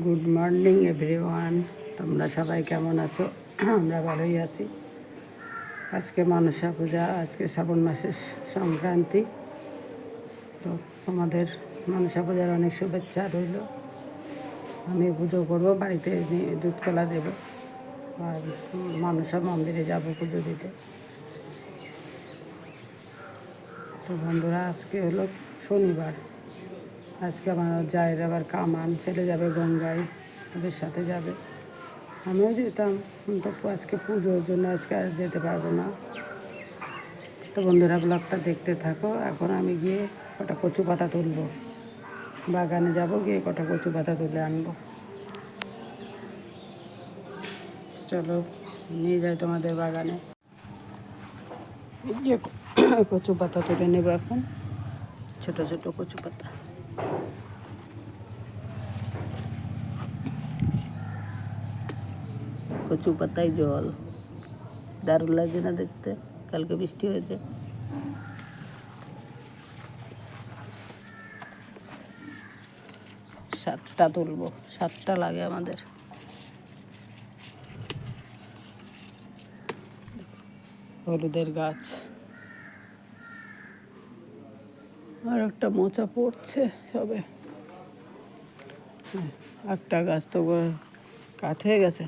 Good morning everyone তোমরা সবাই কেমন আছো? আমরা ভালোই আছি। আজকে মনসা পূজা, আজকে শ্রাবণ মাসের সংক্রান্তি। তো তোমাদের মনসা পূজার অনেক শুভেচ্ছা রইল। আমি পুজো করব, বাড়িতে দুধ কলা দেবো। আর মনসা মন্দিরে যাব পুজো দিতে। তো বন্ধুরা, আজকে হলো শনিবার। আজকে আমার জায়ের আবার কামান, ছেলে যাবে গঙ্গায় ওদের সাথে যাবে। আমিও যেতাম কিন্তু আজকে পুজোর জন্য আজকে আর যেতে পারব না। তো বন্ধুরা ব্লগটা দেখতে থাকো। এখন আমি গিয়ে কটা কচু পাতা তুলবো। বাগানে যাব, গিয়ে কটা কচু পাতা তুলে আনব। চলো, নিয়ে যাই তোমাদের বাগানে। কচু পাতা তুলে নেব এখন। ছোট ছোট কচু পাতা। কচু পাতায় জল। দারুণ লাগছে না দেখতে? কালকে বৃষ্টি হয়েছে। সাতটা তুলবো। সাতটা লাগে আমাদের। হলুদের গাছ। আর একটা মোচা পড়ছে সবে। হ্যাঁ, একটা গাছ তো কাঠ হয়ে গেছে।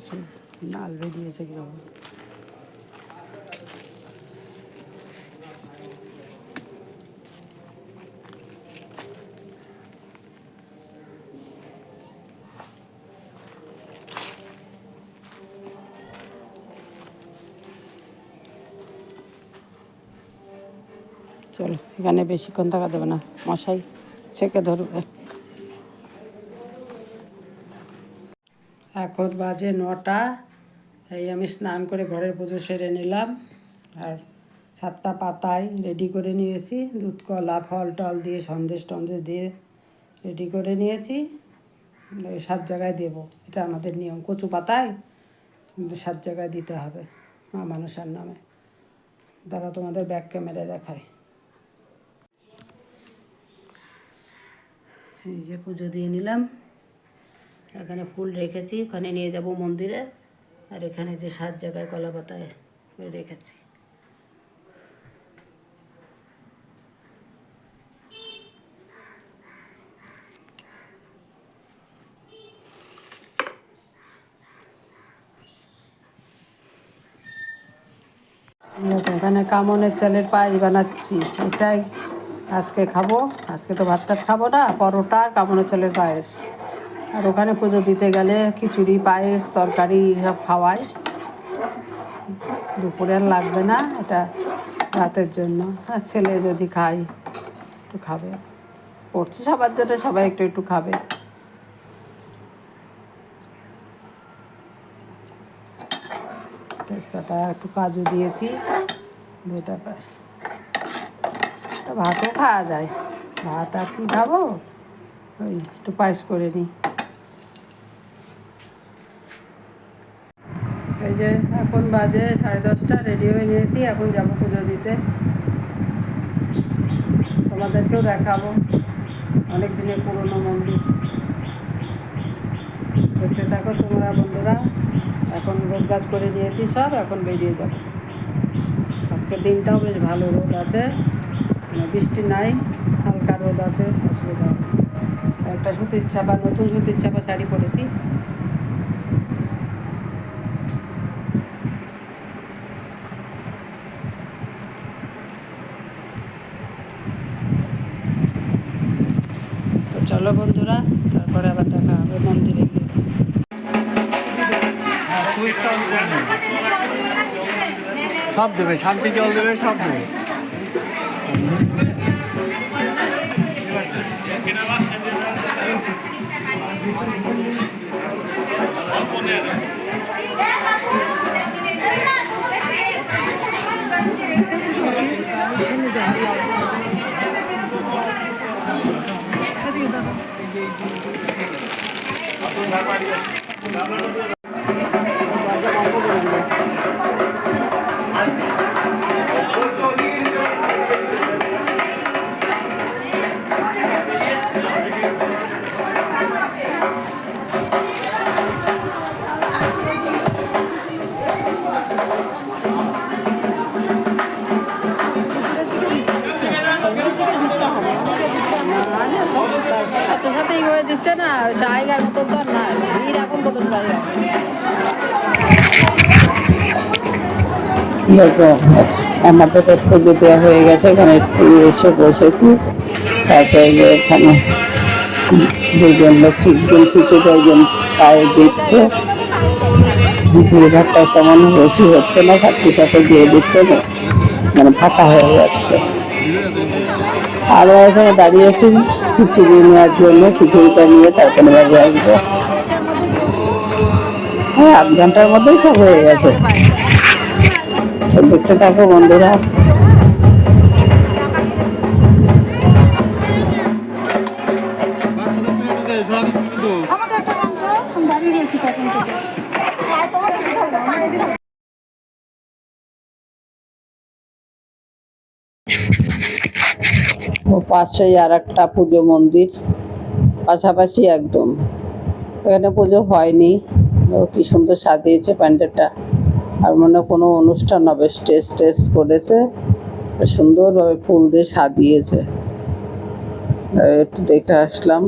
প্রচুর নাল চলো এখানে বেশিক্ষণ থাকা দেবে না। মশাই ছেঁকে ধরবে এখন বাজে নটা। এই আমি স্নান করে ঘরের পুজো সেরে নিলাম। আর সাতটা পাতায় রেডি করে নিয়েছি। দুধ, কলা, ফল, টল দিয়ে সন্দেশ টন্দেশ দিয়ে রেডি করে নিয়েছি। সাত জায়গায় দেবো। এটা আমাদের নিয়ম। কচু পাতায় সাত জায়গায় দিতে হবে মা মানুষের নামে। তারা তোমাদের ব্যাক ক্যামেরা দেখায়। এই যে পুজো দিয়ে নিলাম। এখানে ফুল রেখেছি, ওখানে নিয়ে যাব মন্দিরে। আর এখানে যে সাত জায়গায় কলা পাতায় রেখেছি। এখানে কামনের চালের পায়েস বানাচ্ছি, এটাই আজকে খাব। আজকে তো ভাত টাত খাব না, পরোটা কামনের চালের পায়েস। আর ওখানে পুজো দিতে গেলে খিচুড়ি, পায়েস, তরকারি সব খাওয়ায় দুপুরে লাগবে না, এটা রাতের জন্য। আর ছেলে যদি খাই একটু খাবে। পড়ছে সবার জন্য, সবাই একটু একটু খাবে। তেজপাতা একটু কাজু দিয়েছি দুটা তা ভাতও খাওয়া যায়। ভাত আর কি খাব? ওই একটু পায়েস করে নিই এই যে এখন বাজে সাড়ে দশটা রেডি হয়ে নিয়েছি, এখন যাব পুজো দিতে। তোমাদেরকেও দেখাবো, অনেক দিনের পুরনো মন্দির। দেখতে থাকো তোমরা বন্ধুরা, এখন রোদ গাছ করে নিয়েছি সব, এখন বেরিয়ে যাব। আজকের দিনটাও বেশ ভালো রোদ আছে মানে বৃষ্টি নাই, হালকা রোদ আছে, অসুবিধা একটা সুতির ছাপা, নতুন সুতির ছাপা শাড়ি পরেছি তো চলো বন্ধুরা তারপরে আবার দেখা হবে মন্দিরে গিয়ে সব দেবে শান্তি জল দেবে সব দেবে। সাথে সাথে ই হয়ে দিচ্ছে না জায়গার মতো তো না দেখো, আমাদের দেওয়া হয়ে গেছে, এখানে একটু এসে বসেছি। তারপরে এখানে দুজন লোক শিখছেন কিছু একজন পায়ে দিচ্ছে। ভিড়ভাড়টা তেমন বেশি হচ্ছে না, সাথে সাথে দিয়ে দিচ্ছে মানে ফাঁকা হয়ে যাচ্ছে। আমরা এখানে দাঁড়িয়েছি খিচুড়ি নেওয়ার জন্য খিচুড়িটা নিয়ে তারপরে বাড়ি আসব হ্যাঁ আধ ঘণ্টার মধ্যেই সব হয়ে গেছে। দেখতে থাকো বন্ধুরা পাশেই আর একটা পুজো মন্দির, পাশাপাশি একদম। এখানে পুজো হয়নি। কি সুন্দর সাজিয়েছে প্যান্ডেলটা। আর মনে কোনো অনুষ্ঠান হবে, স্টেজ টেজ করেছে। সুন্দরভাবে ফুল দিয়ে সাজিয়েছে। একটু দেখে আসলাম।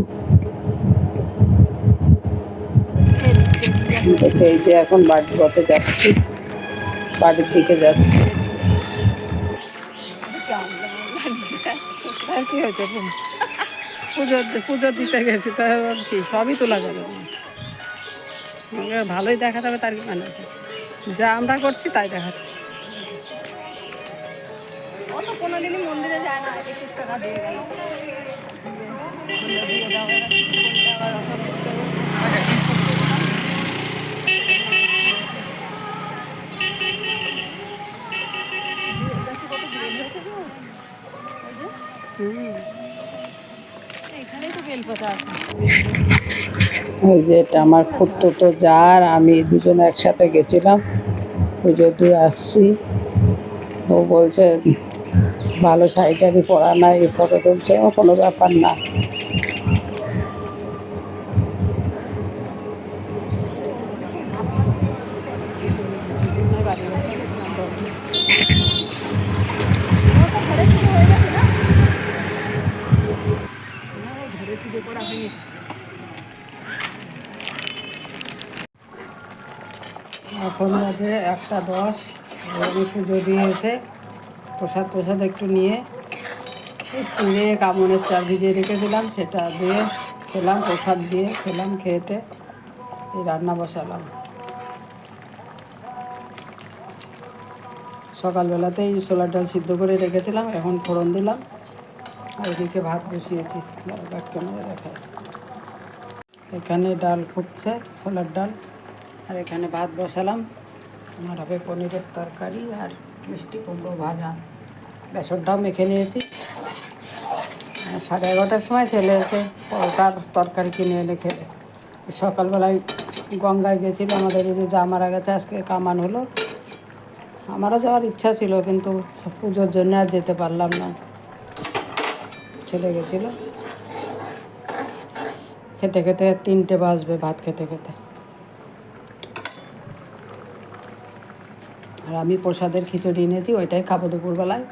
দেখে এই যে এখন বাড়ির পথে যাচ্ছি। বাড়ির দিকে যাচ্ছি। কি হয়েছে পুজো পুজো দিতে গেছি তাই আবার কি? সবই তোলা যাবে আমাকে ভালোই দেখাতে হবে তার কি মানে আছে যা আমরা করছি তাই দেখাচ্ছি। ও কোনোদিনই মন্দিরে যায় না একুশ টাকা দিয়ে গেল। তো ওই যে এটা আমার তো যার, আমি দুজন একসাথে গেছিলাম। পুজো দিয়ে আসছি। ও বলছে, ভালো শাড়ি টাড়ি পরা নাই ফটো তুলছে। ও কোনো ব্যাপার না। এখন বাজে একটা দশ। আমি পুজো দিয়ে এসে প্রসাদ প্রসাদ একটু নিয়ে চিড়ে কামড়ের চা ভিজিয়ে রেখেছিলাম, সেটা দিয়ে খেলাম, প্রসাদ দিয়ে খেলাম, খেয়েটে এই রান্না বসালাম। সকালবেলাতেই ছোলার ডাল সিদ্ধ করে রেখেছিলাম, এখন ফোড়ন দিলাম। আর এদিকে ভাত বসিয়েছি। ভাত কেন দেখায় এখানে ডাল ফুটছে ছোলার ডাল। আর এখানে ভাত বসালাম। আমার হবে পনিরের তরকারি আর মিষ্টি কুমড়ো ভাজা। বেসনটাও মেখে নিয়েছি। সাড়ে এগারোটার সময় ছেলে এসে পরোটার তরকারি কিনে এনে খেলে সকালবেলায় গঙ্গায় গেছিল। আমাদের যে যা মারা গেছে আজকে কামান হলো। আমারও যাওয়ার ইচ্ছা ছিল, কিন্তু পুজোর জন্য আর যেতে পারলাম না। ছেলে গেছিল। খেতে খেতে তিনটে বাজবে ভাত খেতে খেতে। আর আমি প্রসাদের খিচুড়ি এনেছি, ওইটাই খাব দুপুরবেলায়।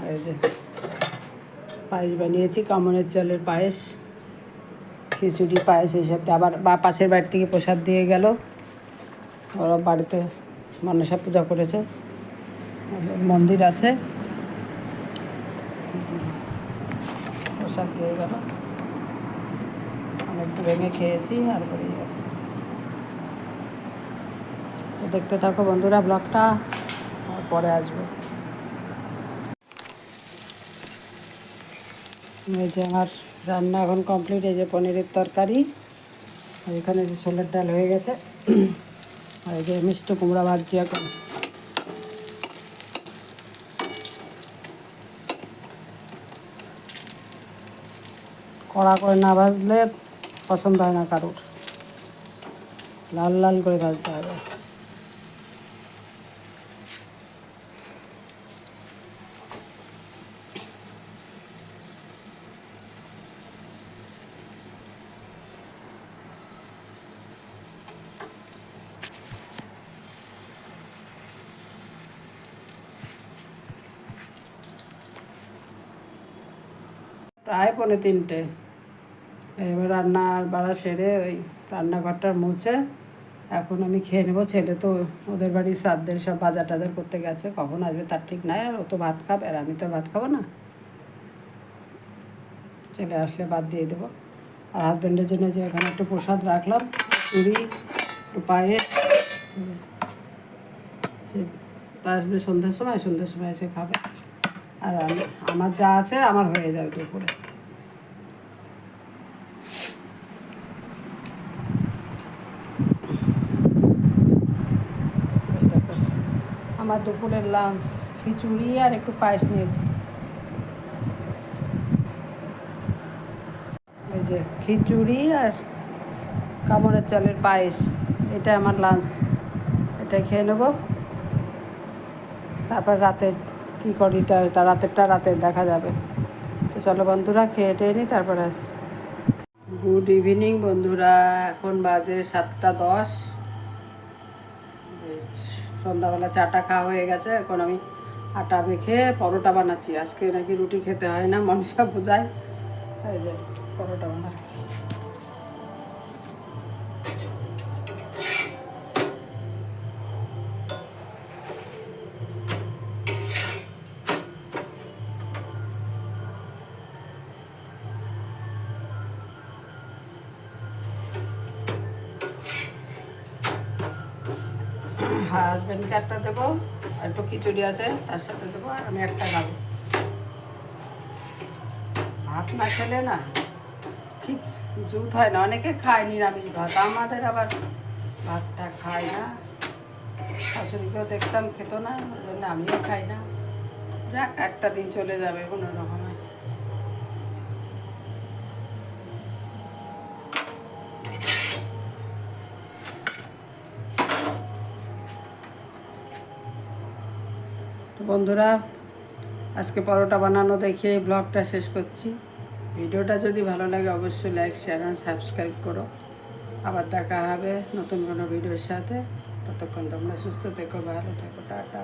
আর পায়েস বানিয়েছি, কামনের চালের পায়েস, খিচুড়ি, পায়েস এইসব দিয়ে আবার বা পাশের বাড়ি থেকে প্রসাদ দিয়ে গেল। ওরা বাড়িতে মনসা পূজা করেছে। মন্দির আছে। প্রসাদ দিয়ে গেল। একটু ভেঙে খেয়েছি আর বেরিয়ে গেছে তো দেখতে থাকো বন্ধুরা, ব্লগটা পরে আসব। এই যে আমার রান্না এখন কমপ্লিট এই যে পনিরের তরকারি, আর এখানে যে ছোলার ডাল হয়ে গেছে। আর এই যে মিষ্টি কুমড়া ভাজছি এখন। কড়া করে না ভাজলে পছন্দ হয় না কারোর। লাল লাল করে ভাজতে হবে। প্রায় পৌনে তিনটে। এবার রান্না বাড়া সেরে ওই রান্নাঘরটার মুছে এখন আমি খেয়ে নেব। ছেলে তো ওদের বাড়ির সাদদের সব বাজার টাজার করতে গেছে, কখন আসবে তার ঠিক নাই। আর ও তো ভাত খাবে, আর আমি তো ভাত খাব না। ছেলে আসলে বাদ দিয়ে দেবো। আর হাজব্যান্ডের জন্য যে এখানে একটু প্রসাদ রাখলাম চুড়ি একটু পায়ে সে আসবে সন্ধ্যের সময় সন্ধ্যের সময় এসে খাবে। আর আমি, আমার যা আছে আমার হয়ে যাবে দুপুরে আমার দুপুরের লাঞ্চ খিচুড়ি আর একটু পায়েস নিয়েছি। ওই যে খিচুড়ি আর কামড়ের চালের পায়েস এটা আমার লাঞ্চ এটা খেয়ে নেব। তারপর রাতে কী করি তা রাতেরটা রাতে দেখা যাবে। তো চলো বন্ধুরা, খেয়ে টেয়ে নিই তারপর আস। গুড ইভিনিং বন্ধুরা, এখন বাজে সাতটা দশ। সন্ধ্যাবেলা চাটা খাওয়া হয়ে গেছে, এখন আমি আটা মেখে পরোটা বানাচ্ছি। আজকে নাকি রুটি খেতে হয় না, মনসা বোঝায়। এই পরোটা বানাচ্ছি। হাজব্যান্ডকে একটা দেবো, আর একটু খিচুড়ি আছে, তার সাথে দেবো, আর আমি একটা খাব। ভাত না খেলে না, ঠিক জুত হয় না, অনেকে খায় নিরামিষ ভাত, আমাদের আবার ভাতটা খায় না। শাশুড়িকেও দেখতাম, খেত না ওই জন্য আমিও খাই না। যাক, একটা দিন চলে যাবে, কোনো রকমে তো বন্ধুরা, আজকে পরোটা বানানো দেখে ব্লগটা শেষ করছি। ভিডিওটা যদি ভালো লাগে অবশ্যই লাইক শেয়ার অ্যান্ড সাবস্ক্রাইব করো। আবার দেখা হবে নতুন কোনো ভিডিওর সাথে। ততক্ষণ তোমরা সুস্থ থেকো, ভালো থেকো, টাটা।